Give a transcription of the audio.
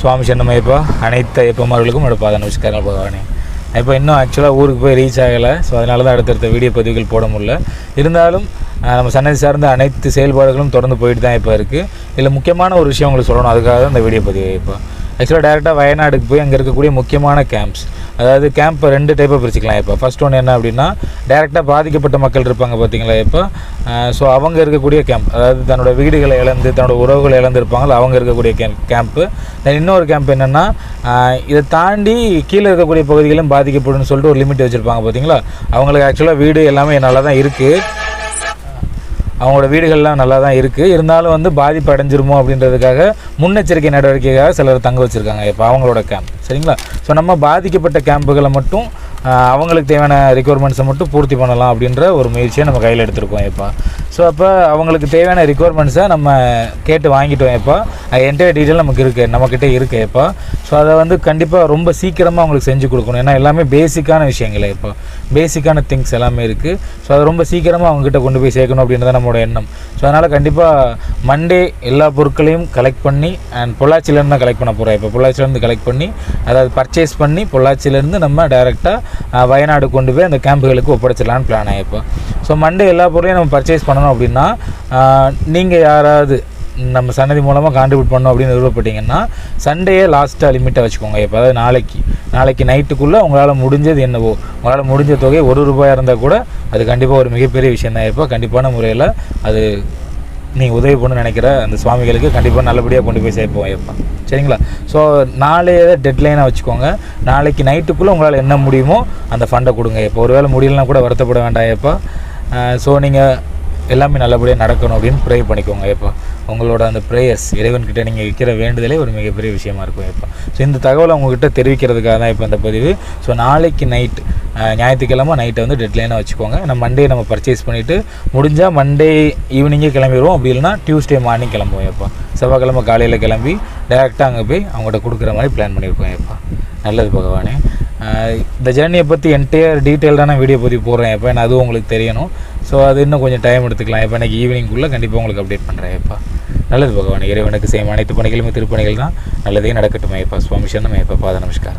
சுவாமி சரணமையப்பா அனைத்து ஐயப்பமார்களுக்கும் என்னோட பாத நமஸ்காரம் பகவானே. இப்போ இன்னும் ஆக்சுவலாக ஊருக்கு போய் ரீச் ஆகலை. ஸோ அதனால தான் அடுத்தடுத்த வீடியோ பதிவுகள் போட முடியல. இருந்தாலும் நம்ம சன்னதி சார்ந்த அனைத்து செயல்பாடுகளும் தொடர்ந்து போயிட்டு தான் இப்போ இருக்குது இதில் முக்கியமான ஒரு விஷயம் உங்களுக்கு சொல்லணும். அதுக்காக தான் இந்த வீடியோ பதிவு இப்போ. ஆக்சுவலாக டேரெக்டாக வயநாடுக்கு போய் அங்கே இருக்கக்கூடிய முக்கியமான கேம்ப்ஸ் அதாவது கேம்ப்பை ரெண்டு டைப்பாக பிரிச்சுக்கலாம் இப்போ. ஃபர்ஸ்ட் ஒன்று என்ன அப்படின்னா டேரெக்டாக பாதிக்கப்பட்ட மக்கள் இருப்பாங்க பார்த்தீங்களா இப்போ? ஸோ அவங்க இருக்கக்கூடிய கேம்ப் அதாவது தன்னோட வீடுகளை இழந்து தன்னோட உறவுகளை இழந்திருப்பாங்களோ அவங்க இருக்கக்கூடிய கேம்ப் கேம்ப்பு தென் இன்னொரு கேம்ப் என்னென்னா இதை தாண்டி கீழே இருக்கக்கூடிய பகுதிகளும் பாதிக்கப்படும் சொல்லிட்டு ஒரு லிமிட் வச்சுருப்பாங்க பார்த்தீங்களா அவங்களுக்கு ஆக்சுவலாக வீடு எல்லாமே நல்லா தான் இருக்குது அவங்களோட வீடுகள்லாம் நல்லா தான் இருக்குது இருந்தாலும் வந்து பாதிப்பு அடைஞ்சிருமோ அப்படின்றதுக்காக முன்னெச்சரிக்கை நடவடிக்கைக்காக சிலர் தங்க வச்சுருக்காங்க இப்போ அவங்களோட கேம்ப் சரிங்களா? ஸோ நம்ம பாதிக்கப்பட்ட கேம்புகளை மட்டும் அவங்களுக்கு தேவையான ரெக்குவயர்மெண்ட்ஸை மட்டும் பூர்த்தி பண்ணலாம் அப்படின்ற ஒரு முயற்சியை நம்ம கையில் எடுத்திருக்கோம் இப்போ ஸோ அப்போ அவங்களுக்கு தேவையான ரிக்குவயர்மெண்ட்ஸை நம்ம கேட்டு வாங்கிட்டோம் இப்போ என்டையர் டீட்டெயில் நமக்கு இருக்குது நம்மக்கிட்ட இருக்குது இப்போ ஸோ அதை வந்து கண்டிப்பாக ரொம்ப சீக்கிரமாக அவங்களுக்கு செஞ்சு கொடுக்கணும். ஏன்னா எல்லாமே பேசிக்கான விஷயங்கள் இப்போ. பேசிக்கான திங்ஸ் எல்லாமே இருக்குது ஸோ அதை ரொம்ப சீக்கிரமாக அவங்ககிட்ட கொண்டு போய் சேர்க்கணும் அப்படின்றத நம்மளோட எண்ணம். ஸோ அதனால் கண்டிப்பாக மண்டே எல்லா பொருட்களையும் கலெக்ட் பண்ணி அண்ட் பொள்ளாச்சியிலேருந்து தான் கலெக்ட் பண்ண போகிறோம் இப்போ பொள்ளாச்சியிலேருந்து கலெக்ட் பண்ணி அதாவது பர்ச்சேஸ் பண்ணி பொள்ளாச்சியிலேருந்து நம்ம டைரெக்டாக வயநாடு கொண்டு போய் அந்த கேம்புகளுக்கு ஒப்படைச்சிடலான்னு பிளான் ஆகிப்போம் ஸோ மண்டே எல்லா பொருளையும் நம்ம பர்ச்சேஸ் பண்ணணும் அப்படின்னா நீங்கள் யாராவது நம்ம சன்னதி மூலமாக கான்ட்ரிபியூட் பண்ணோம் அப்படின்னு விருப்பப்பட்டீங்கன்னா சண்டேயே லாஸ்ட்டாக லிமிட்டை வச்சுக்கோங்க. இப்போ அதாவது நாளைக்கு. நாளைக்கு நைட்டுக்குள்ளே உங்களால் முடிஞ்சது என்னவோ உங்களால் முடிஞ்ச தொகை ஒரு ரூபாயாக இருந்தால் கூட அது கண்டிப்பாக ஒரு மிகப்பெரிய விஷயம் தான். இப்போ கண்டிப்பான முறையில் அது நீங்கள் உதவி பண்ண நினைக்கிற அந்த சுவாமிகளுக்கு கண்டிப்பாக நல்லபடியாக கொண்டு போய் சேர்ப்போம் ஐயப்பா. சரிங்களா? ஸோ நாளைய டெட்லைனாக வச்சுக்கோங்க. நாளைக்கு நைட்டுக்குள்ளே உங்களால் என்ன முடியுமோ அந்த ஃபண்டை கொடுங்க இப்போ ஒருவேளை முடியலனா கூட வருத்தப்பட வேண்டாம் ஐயப்பா. ஸோ நீங்கள் எல்லாமே நல்லபடியாக நடக்கணும் அப்படின்னு ப்ரே பண்ணிக்கோங்க எப்போ உங்களோட அந்த ப்ரேயர்ஸ் இறைவன்கிட்ட நீங்கள் வைக்கிற வேண்டுதலே ஒரு மிகப்பெரிய விஷயமா இருக்கும் இப்போ ஸோ இந்த தகவலை உங்ககிட்ட தெரிவிக்கிறதுக்காக தான் இப்போ இந்த பதிவு. ஸோ நாளைக்கு நைட் ஞாயிற்றுக்கிழமை நைட்டை வந்து டெட்லைனாக வச்சுக்கோங்க. நம்ம மண்டே நம்ம பர்ச்சேஸ் பண்ணிவிட்டு முடிஞ்சால் மண்டே ஈவினிங்கே கிளம்பிடுவோம். அப்படி இல்லைனா டியூஸ்டே மார்னிங் கிளம்புவோம் எப்போ செவ்வாய்க்கிழமை காலையில் கிளம்பி டேரெக்டாக அங்கே போய் அவங்கள்ட்ட கொடுக்குற மாதிரி பிளான் பண்ணியிருக்கோம் எப்போ நல்லது பகவானே. இந்த ஜேர்னியை பற்றி என்டையர் டீட்டெயில்டான வீடியோ பற்றி போடுறேன் எப்போ. ஏன்னா அதுவும் உங்களுக்கு தெரியணும். ஸோ அது இன்னும் கொஞ்சம் டைம் எடுத்துக்கலாம். இப்போ எனக்கு ஈவினிங்குள்ளே கண்டிப்பாக உங்களுக்கு அப்டேட் பண்ணுறேன் எப்பா. நல்லது பகவான். இறைவனுக்கு செய்யும் அனைத்து பணிகளுமே திருப்பணிகள் தான். நல்லதே நடக்கட்டும் ஐயப்பா சுவாமி சரணம் ஐயப்பா பாத நமஸ்காரம்.